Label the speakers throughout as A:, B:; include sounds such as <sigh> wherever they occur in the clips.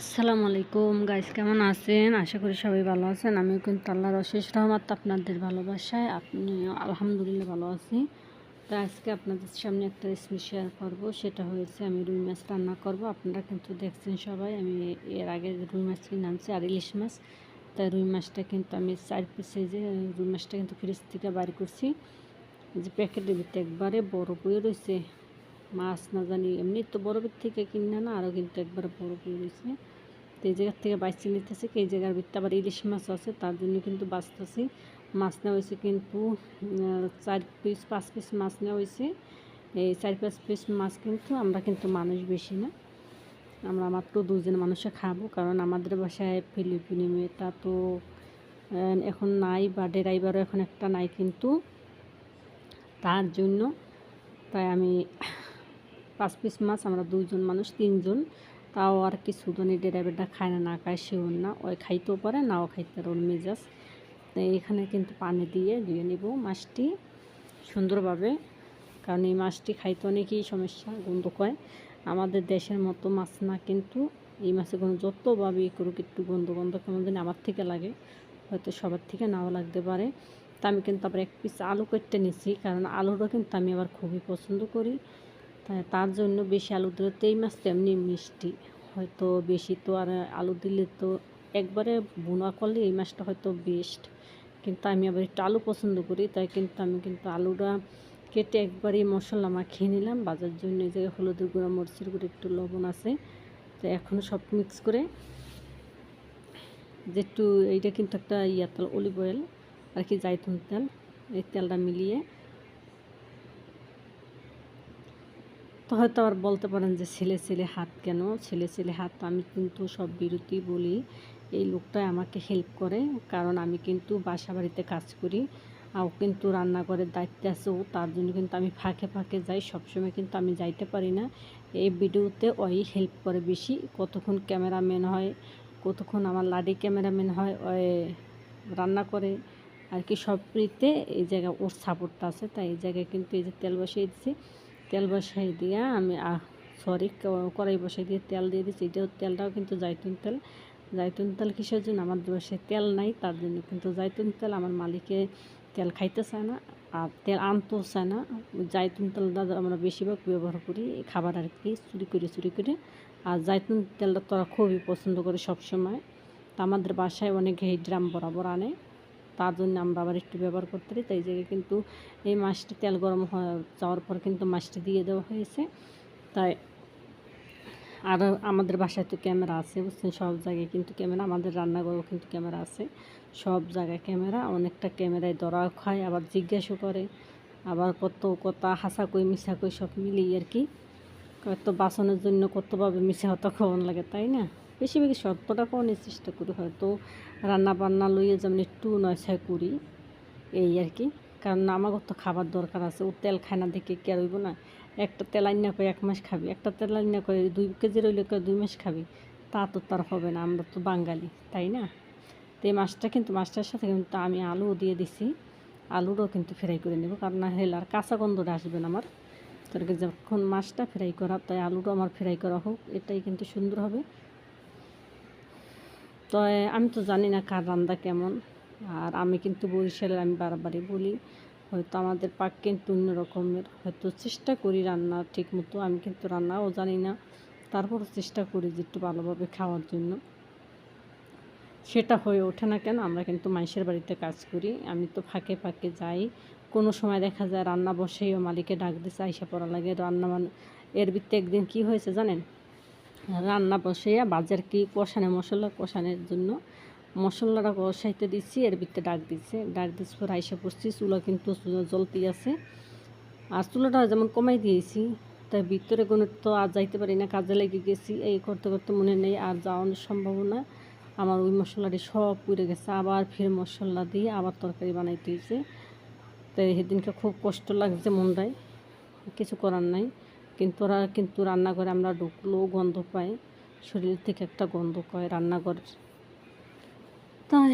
A: আসসালামু আলাইকুম গাইস কেমন আছেন? আশা করি সবাই ভালো আছেন। আমিও কিন্তু আল্লাহর অশেষ রহমত আপনাদের ভালোবাসায়। আপনি আলহামদুলিল্লাহ ভালো আছি। তো আজকে আপনাদের সামনে একটা রেসিপি শেয়ার করব। সেটা হয়েছে, আমি রুই মাছ রান্না করব। আপনারা কিন্তু দেখছেন সবাই, আমি এর আগে রুই মাছ কিনে আনছি, আর ইলিশ মাছ। তাই রুই মাছটা কিন্তু আমি চার পিস যে রুই মাছটা কিন্তু ফ্রিজ থেকে বাইর করছি। যে প্যাকেটের ভিতরে একবারে বড় বয়ে রয়েছে। মাছ না জানি, এমনি তো বরফের থেকে কিনে না আরও কিন্তু একবার বরফ হয়ে রয়েছে তো এই জায়গার থেকে বাইচে নিতেছে এই জায়গার ভিতরে আবার ইলিশ মাছ আছে, তার জন্য কিন্তু বাঁচতেছি। মাছ নেওয়া হয়েছে কিন্তু চার পিস, পাঁচ পিস মাছ নেওয়া হয়েছে। এই চার পাঁচ পিস মাছ কিন্তু আমরা কিন্তু মানুষ বেশি না। আমরা মাত্র দুজন মানুষে খাব, কারণ আমাদের বাসায় ফিলিপিনি মেয়েটা তো এখন নাই বা ডেরাইভারও এখন একটা নাই কিন্তু, তার জন্য, তাই আমি পাঁচ পিস মাছ, আমরা দুইজন মানুষ, তিনজন। তাও আর কিছু জনের ড্রাইভারটা খায় না না খায় সেও না। ওই খাইতেও পারে, নাও খাইতে পারে, ওর মেজাজ। এখানে কিন্তু পানি দিয়ে ধুয়ে নিব মাছটি সুন্দরভাবে, কারণ এই মাছটি খাইতে অনেকই সমস্যা, গন্ধ কয়। আমাদের দেশের মতো মাছ না, কিন্তু এই মাছে কোনো যতভাবে করুক, একটু গন্ধ গন্ধ কেমন আমার থেকে লাগে। হয়তো সবার থেকে নাও লাগতে পারে। তা আমি কিন্তু আবার এক পিস আলু কেটে নিছি, কারণ আলুটা কিন্তু আমি আবার খুবই পছন্দ করি। তার জন্য বেশি আলু দিলে তো এই মাছটা এমনি মিষ্টি। হয়তো বেশি তো আর আলু দিলে তো একবারে বোনা করলে এই মাছটা হয়তো বেস্ট কিন্তু আমি আবার একটু আলু পছন্দ করি, তাই কিন্তু আমি কিন্তু আলুটা কেটে একবারই মশলা মাখিয়ে নিলাম। বাজার জন্য জায়গায় হলুদের গুঁড়া, মরিচের গুঁড়ো, একটু লবণ আছে। তো এখন সব মিক্স করে যে একটু এইটা কিন্তু একটা ইয়া তেল অলিভ অয়েল আর কি জাইতুন তেল, এই তেলটা মিলিয়ে তো হয়তো আবার বলতে পারেন যে ছেলে ছেলে হাত কেন? ছেলে ছেলে হাত আমি কিন্তু সব বিরতি বলি। এই লোকটাই আমাকে হেল্প করে, কারণ আমি কিন্তু বাসা বাড়িতে কাজ করি। আর কিন্তু রান্নাঘরের দায়িত্বে আছে, ও তার জন্য কিন্তু আমি ফাঁকে ফাঁকে যাই, সবসময় কিন্তু আমি যাইতে পারি না। এই ভিডিওতে ওই হেল্প করে বেশি। কতক্ষণ ক্যামেরাম্যান হয়, কতক্ষণ আমার লাডি ক্যামেরাম্যান হয়, ওই রান্না করে। আর কি সব ফ্রিতে এই জায়গায় ওর সাপোর্টটা আছে, তাই এই জায়গায় কিন্তু এই যে তেল বসিয়ে দিচ্ছি তেল বসাই দিয়া আমি সরি কড়াই বসাই দিয়ে তেল দিয়ে দিচ্ছি। এটাও তেলটাও কিন্তু জাইতুন তেল। জাইতুন তেল কিসের জন্য? আমার বাসায় তেল নাই, তার জন্য কিন্তু জাইতুন তেল আমার মালিকে তেল খাইতে চায় না, আর তেল আনতেও চায় না। জাইতুন তেলটা আমরা বেশিরভাগ ব্যবহার করি খাবার আর কি, চুরি করে চুরি করে। আর জাইতুন তেলটা তোরা খুবই পছন্দ করে সবসময়। তা আমাদের বাসায় অনেক ড্রাম বরাবর আনে। তার জন্য আমরা আবার একটু ব্যবহার করতে পারি। তাই জায়গায় কিন্তু এই মাছটি তেল গরম যাওয়ার পর কিন্তু মাছটি দিয়ে দেওয়া হয়েছে। তাই আর আমাদের বাসায় তো ক্যামেরা আছে, বুঝছেন? সব জায়গায় কিন্তু ক্যামেরা, আমাদের রান্নাঘরেও কিন্তু ক্যামেরা আছে। সব জায়গায় ক্যামেরা, অনেকটা ক্যামেরায় ধরা খায়, আবার জিজ্ঞাসা করে। আবার কত কথা হাসা কই মিশা কই, সব মিলিয়ে আর কি। কত বাসনের জন্য কতভাবে মিশা হতো খাওয়ান লাগে, তাই না? বেশি বেশি সত্যটা খাওয়ানোর চেষ্টা করি, হয়তো রান্না বান্না লইয়ে যেমন একটু নয়ছায় করি, এই আর কি। কারণ আমাকে তো খাবার দরকার আছে, ও তেল খায় না দেখে কে রইব না? একটা তেল আইনা করে এক মাস খাবি, একটা তেল আইনা করে দুই কেজি রইলে দুই মাস খাবি, তা তো তার হবে না, আমরা তো বাঙালি, তাই না? তো এই মাছটা কিন্তু, মাছটার সাথে কিন্তু আমি আলুও দিয়ে দিছি, আলুরও কিন্তু ফ্রাই করে নেব, কারণ না হলে আর কাঁচা গন্ধটা আসবে না আমার। তোর যখন মাছটা ফ্রাই করা, তাই আলুটা আমার ফ্রাই করা হোক, এটাই কিন্তু সুন্দর হবে। তো আমি তো জানি না কার রান্না কেমন। আর আমি কিন্তু বরিশালের আমি বারবারই বলি, হয়তো আমাদের পাক কিন্তু অন্য রকমের। হয়তো চেষ্টা করি রান্না ঠিক মতো আমি কিন্তু রান্নাও জানি না। তারপরও চেষ্টা করি যে একটু ভালোভাবে খাওয়ার জন্য। সেটা হয়ে ওঠে না কেন, আমরা কিন্তু মাইশের বাড়িতে কাজ করি। আমি তো ফাঁকে ফাঁকে যাই। কোনো সময় দেখা যায় রান্না বসেই মালিকে ডাক দিছে, আইসা পড়া লাগে। রান্না মানে এর ভিত্তে একদিন কি হয়েছে জানেন? রান্না বসাইয়া বাজার কি কষানে মশলা, কষানোর জন্য মশলাটা কষাইতে দিচ্ছি, এর ভিতরে ডাক দিচ্ছে। ডাক দিচ্ছে পর আইসা পড়ছি চুলা কিন্তু জ্বলতি আছে। আর চুলাটা যেমন কমাই দিয়েছি তাই ভিতরে কোনো তো আর যাইতে পারি না, কাজে লেগে গেছি। এই করতে করতে মনে নেই, আর যাওয়ানোর সম্ভাবনা। আমার ওই মশলাটি সব পুড়ে গেছে, আবার ফের মশলা দিয়ে আবার তরকারি বানাইতে হয়েছে তাই সেদিনকে খুব কষ্ট লাগছে মনটায়, কিছু করার নাই। কিন্তু ওরা কিন্তু রান্নাঘরে আমরা ঢুকলেও গন্ধ পাই। শরীর থেকে একটা গন্ধ পায় রান্নাঘরের তাই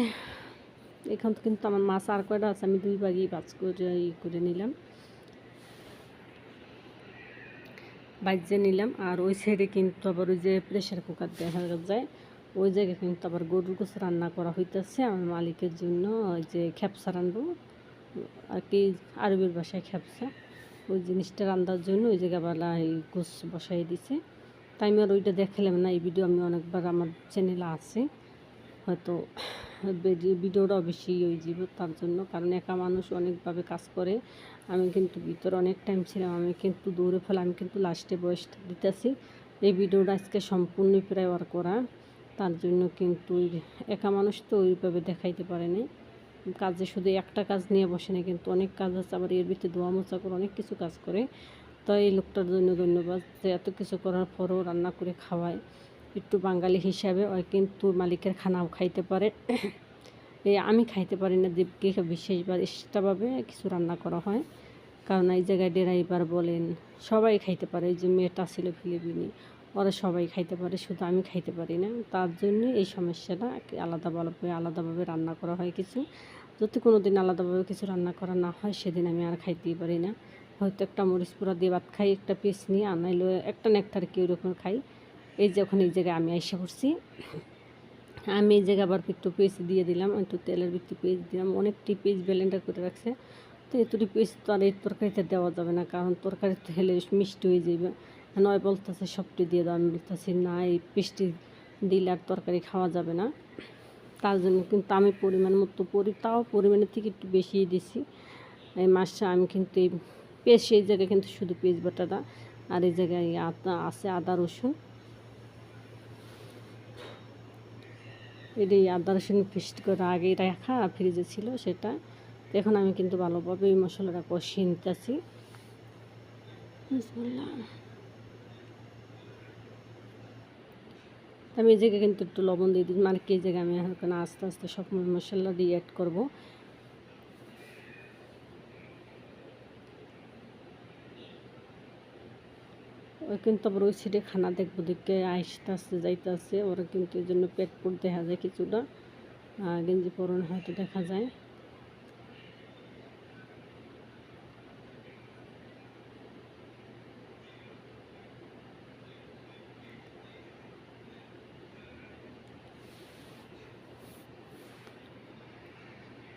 A: এখান কিন্তু আমার মাছ আর কয়টা আছে আমি দুই ভাগই বাজ করে, ই করে নিলাম। বাজ্যে নিলাম আর ওই সাইডে কিন্তু আবার ওই যে প্রেশার কুকার দেখা যায়, ওই জায়গায় কিন্তু আবার গরুর গোছ রান্না করা হইতেছে আমার মালিকের জন্য, ওই যে খ্যাপসা রানবো আর কি আরবির বাসায় খ্যাপসা। ওই জিনিসটা রান্নার জন্য ওই জায়গায় আবার এই গোছ বসাই দিছে। তাই আমি আর ওইটা দেখালাম না, এই ভিডিও আমি অনেকবার আমার চ্যানেলে আছে। হয়তো ভিডিওটাও বেশি ওই যাব তার জন্য, কারণ একা মানুষ অনেকভাবে কাজ করে। আমি কিন্তু ভিতরে অনেক টাইম ছিলাম, আমি কিন্তু দৌড়ে ফেলে, আমি কিন্তু লাস্টে বয়স দিতেছি। এই ভিডিওটা আজকে সম্পূর্ণ প্রায় ওর করা। তার জন্য কিন্তু একা মানুষ তো ওইভাবে দেখাইতে পারে নাই। কাজে শুধু একটা কাজ নিয়ে বসে না, কিন্তু অনেক কাজ আছে। আবার এর ভিতরে দোয়া মোচা করে অনেক কিছু কাজ করে। তো এই লোকটার জন্য ধন্যবাদ যে এত কিছু করার পরও রান্না করে খাওয়ায়। একটু বাঙালি হিসাবে ওই কিন্তু মালিকের খানাও খাইতে পারে। <coughs> এই আমি খাইতে পারি না, দেবকে বিশেষবার এক্সট্রাভাবে কিছু রান্না করা হয়। কারণ এই জায়গায় ড্রাইভার বলেন, সবাই খাইতে পারে। এই যে মেয়েটা ছিল ফিলিপিনি ওরা সবাই খাইতে পারে, শুধু আমি খাইতে পারি না। তার জন্য এই সমস্যাটা আলাদা আলাদাভাবে আলাদাভাবে রান্না করা হয় কিছু। যদি কোনো দিন আলাদাভাবে কিছু রান্না করা না হয়, সেদিন আমি আর খাইতেই পারি না। হয়তো একটা মরিচ পোড়া দিয়ে ভাত খাই, একটা পিস নিয়ে আনাইলে একটা নেকটার কি ওরকম খাই। এই যে ওখানে এই জায়গায় আমি এসে পড়ছি। আমি এই জায়গায় আবার একটু পেঁচ দিয়ে দিলাম, একটু তেলের ভিত্তি পেঁচ দিলাম। অনেকটি পেঁচ ব্লেন্ডার করে রাখছে। তো এতটি পেঁচ তো আর এই তরকারিতে দেওয়া যাবে না, কারণ তরকারিতে হেলে মিষ্টি হয়ে যাবে নয় বলতেছে, সবটি দিয়ে দাও। আমি বলতেছি, না, এই পেস্টি দিলে আর তরকারি খাওয়া যাবে না। তার জন্য কিন্তু আমি পরিমাণ মতো পরি, তাও পরিমাণের থেকে একটু বেশিই দিছি। এই মাছটা আমি কিন্তু এই পেস্ট এই জায়গায় কিন্তু শুধু পেঁচ বাটাটা আর এই জায়গায় আদা, আছে আদা, রসুন। এটাই আদা, রসুন পেস্ট করে আগে রাখা, ফ্রিজে ছিল সেটা। এখন আমি কিন্তু ভালোভাবে এই মশলাটা কষিয়ে নিতেছি। আমি এই জায়গায় কিন্তু একটু লবণ দিয়ে দিই। মানে কি জায়গায় আমি এখন আস্তে আস্তে সব মশলা দিয়ে অ্যাড করব। ওই কিন্তু আবার ওই সাইডে খানা দেখব, দেখে আসতে আসতে, যাইতে আসছে ওরা কিন্তু এই জন্য পেট পুট দেখা যায় কিছুটা। গেঞ্জি পরন হয়তো দেখা যায়।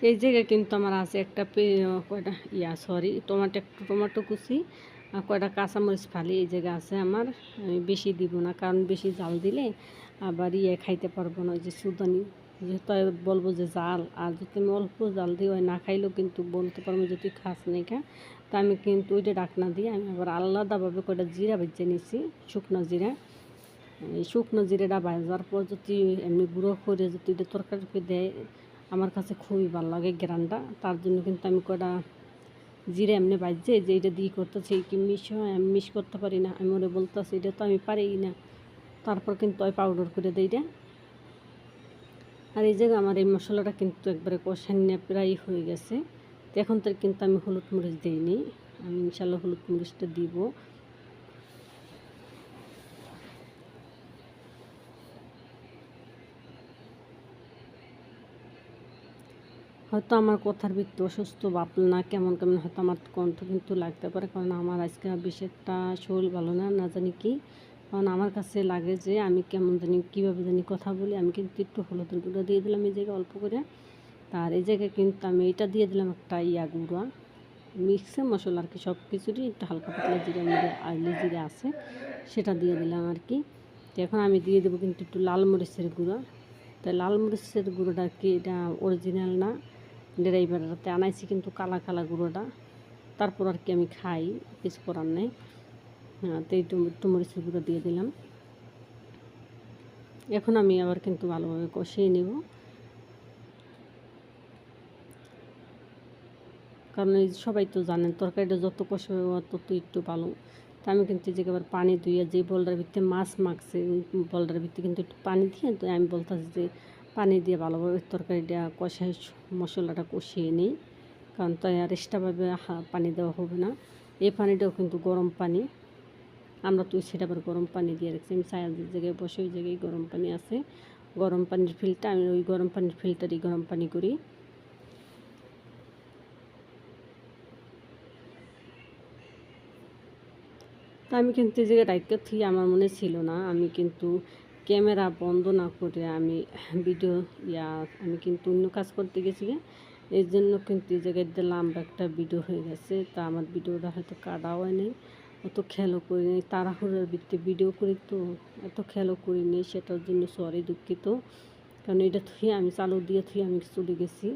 A: এই জায়গায় কিন্তু আমার আছে একটা কয়টা, ইয়া সরি টমাটো একটু টমাটো কুচি, আর কয়টা কাঁচামরিচ ফালি, এই জায়গা আছে আমার, আমি বেশি দিব না, কারণ বেশি জাল দিলে আবার ইয়ে খাইতে পারব না যে সুদানি। যেহেতু বলব যে জাল, আর যদি আমি অল্প জাল দিই, ওই না খাইলেও কিন্তু বলতে পারব যদি খাস নেই খা তা আমি কিন্তু ওইটা ডাকনা দিয়ে আমি আবার আলাদাভাবে কয়টা জিরা বেজে নিছি, শুকনো জিরা। এই শুকনো জিরাটা ভাজার পর যদি এমনি গুঁড়ো করে যদি তরকারি দেয় আমার কাছে খুবই ভালো লাগে গ্রানটা। তার জন্য কিন্তু আমি কটা জিরে এমনি বাজছে, যে এটা দিয়ে করতেছে কি মিশ হয়, আমি করতে পারি না, আমি ওরে বলতেছি, এটা তো আমি পারি না। তারপর কিন্তু ওই পাউডার করে দিই রে। আর এই জায়গায় আমার এই মশলাটা কিন্তু একবারে কষান্নে প্রায় হয়ে গেছে। এখন তো কিন্তু আমি হলুদ মরিচ দিইনি। আমি ইনশাল্লাহ হলুদ মরিচটা দিব। হয়তো আমার কথার ভিত্তি অসুস্থ বাপল না কেমন কেমন হয়তো আমার কণ্ঠ কিন্তু লাগতে পারে। কারণ আমার আজকে বেশি একটা শরীর ভালো না না জানি কি। কারণ আমার কাছে লাগে যে আমি কেমন জানি, কীভাবে জানি কথা বলি। আমি কিন্তু একটু হলুদের গুঁড়ো দিয়ে দিলাম এই জায়গায় অল্প করে। তার এই জায়গায় কিন্তু আমি এটা দিয়ে দিলাম একটা ইয়া গুঁড়া। মিক্সে মশলা আর কি সব কিছুরই একটু হালকা পাতলা জিরা মিরে, আইলি জিরে আছে, সেটা দিয়ে দিলাম আর কি। এখন আমি দিয়ে দেবো কিন্তু একটু লাল মরিচের গুঁড়ো। তাই লাল মরিচের গুঁড়োটা কি এটা অরিজিনাল না। ড্রাইভারতে আনাইছি কিন্তু কালা কালা গুঁড়োটা। তারপর আর কি আমি খাই, কিছু করার নেই। হ্যাঁ তো এই টুমরিচের গুঁড়ো দিয়ে দিলাম। এখন আমি আবার কিন্তু ভালোভাবে কষিয়ে নেব। কারণ এই সবাই তো জানেন, তরকারিটা যত কষাবে তত একটু ভালো। তা আমি কিন্তু যে আবার পানি ধুইয়া যে বলটার ভিতরে মাছ মাখছে, ওই বলটার ভিতরে কিন্তু একটু পানি দিয়ে তো আমি বলতেছি যে পানি দিয়ে ভালোভাবে তরকারিটা কষাই মশলাটা কষিয়ে নিই। কারণ তাই আর এক্সট্রাভাবে পানি দেওয়া হবে না। এই পানিটাও কিন্তু গরম পানি। আমরা তো সেটা আবার গরম পানি দিয়ে রাখছি। আমি ছায়া জায়গায় বসে, ওই জায়গায় গরম পানি আছে। গরম পানির ফিল্টার আমি ওই গরম পানির ফিল্টারই গরম পানি করি। তা আমি কিন্তু এই জায়গায় রাইতে থুই আমার মনে ছিল না। আমি কিন্তু ক্যামেরা বন্ধ না করে আমি ভিডিও, ইয়া, আমি কিন্তু অন্য কাজ করতে গেছি। এই জন্য কিন্তু এই জায়গায় লম্বা একটা ভিডিও হয়ে গেছে। তা আমার ভিডিওটা হয়তো কাটা হয় নাই। অত খেয়ালও করিনি তাড়াহুড়োর ভিত্তি ভিডিও করি তো, এত খেয়ালও করিনি সেটার জন্য সরি দুঃখিত। কারণ এটা থুয়ে আমি, চালু দিয়ে থুয়ে আমি চলে গেছি।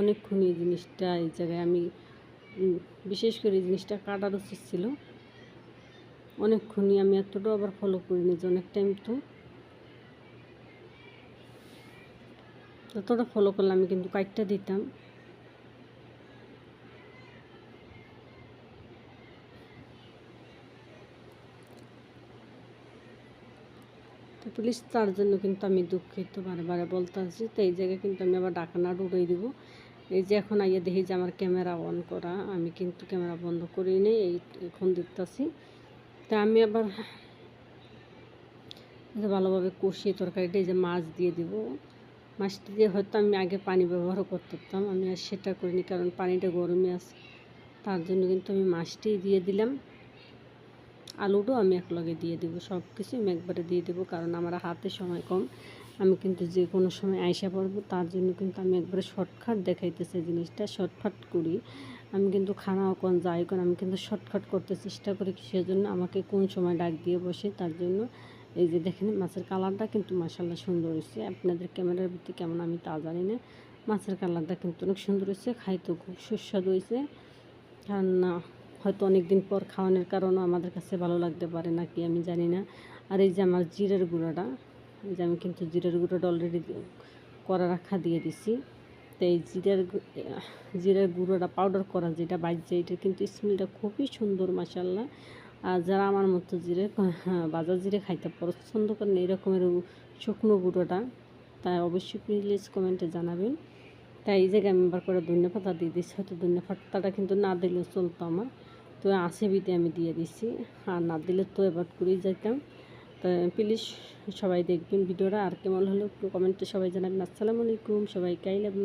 A: অনেকক্ষণ এই জিনিসটা, এই জায়গায় আমি বিশেষ করে জিনিসটা কাটার উচিত ছিল। অনেকক্ষণই আমি এতটাও আবার ফলো করিনি যে অনেক টাইম তো। যতটা ফলো করলে আমি কিন্তু কাইটটা দিতাম। তো পুলিশ তার জন্য কিন্তু আমি দুঃখিত বারে বারে বলতে আছি তো এই জায়গায় কিন্তু আমি আবার ডাকানা উড়াই দেবো। এই যে এখন আইয়া দেখি যে আমার ক্যামেরা অন করা, আমি কিন্তু ক্যামেরা বন্ধ করি নেই, এই এখন দেখতেছি তা আমি আবার ভালোভাবে কষিয়ে তরকারিটা এই যে মাছ দিয়ে দিব। মাছটি দিয়ে হয়তো আমি আগে পানি ব্যবহার করতাম, আমি আর সেটা করিনি কারণ পানিটা গরমে আছে। তার জন্য কিন্তু আমি মাছটি দিয়ে দিলাম। আলুটাও আমি একলগে দিয়ে দেবো সব কিছু আমি একবারে দিয়ে দেবো কারণ আমার হাতে সময় কম। আমি কিন্তু যে কোনো সময় আয়সা পড়ব, তার জন্য কিন্তু আমি একবারে শর্টকাট দেখাইতেছি জিনিসটা শর্টকাট করি। আমি কিন্তু খানা কোন, যাই কোন, আমি কিন্তু শর্টকাট করতে চেষ্টা করি সেজন্য আমাকে কোন সময় ডাক দিয়ে বসে, তার জন্য এই যে দেখেন মাছের কালারটা কিন্তু মাসাল্লাহ সুন্দর হয়েছে আপনাদের ক্যামেরার ভিত্তি কেমন আমি তা জানি না। মাছের কালারটা কিন্তু অনেক সুন্দর হয়েছে খাইতেও খুব সুস্বাদু হয়েছে কারণ হয়তো অনেক দিন পর খাওয়ানোর কারণও আমাদের কাছে ভালো লাগতে পারে নাকি আমি জানি না। আর এই যে আমার জিরের গুঁড়োটা যে আমি কিন্তু জিরার গুঁড়োটা অলরেডি করা রাখা দিয়ে দিছি। তো এই জিরের জিরার গুঁড়োটা পাউডার করা যেটা বাজছে এটা কিন্তু স্মেলটা খুবই সুন্দর মাসাল্লাহ আর যারা আমার মতো জিরে, <laughs> বাজার জিরে খাইতে পছন্দ করেন, এরকমের শুকনো গুঁড়োটা, তাই অবশ্যই প্লিজ কমেন্টে জানাবেন। তাই এই জায়গায় আমি করে ধন্য পাতা দিয়ে দিচ্ছি হয়তো ধন্য পাতাটা কিন্তু না দিলেও চলতো আমার। তো আসে বিতে আমি দিয়ে দিছি, আর না দিলে তো এবার করেই যাইতাম। তো প্লিজ সবাই দেখবেন ভিডিওটা। আর কেমন হলো একটু কমেন্টে সবাই জানাবেন। আসসালামু আলাইকুম সবাই কাইলাম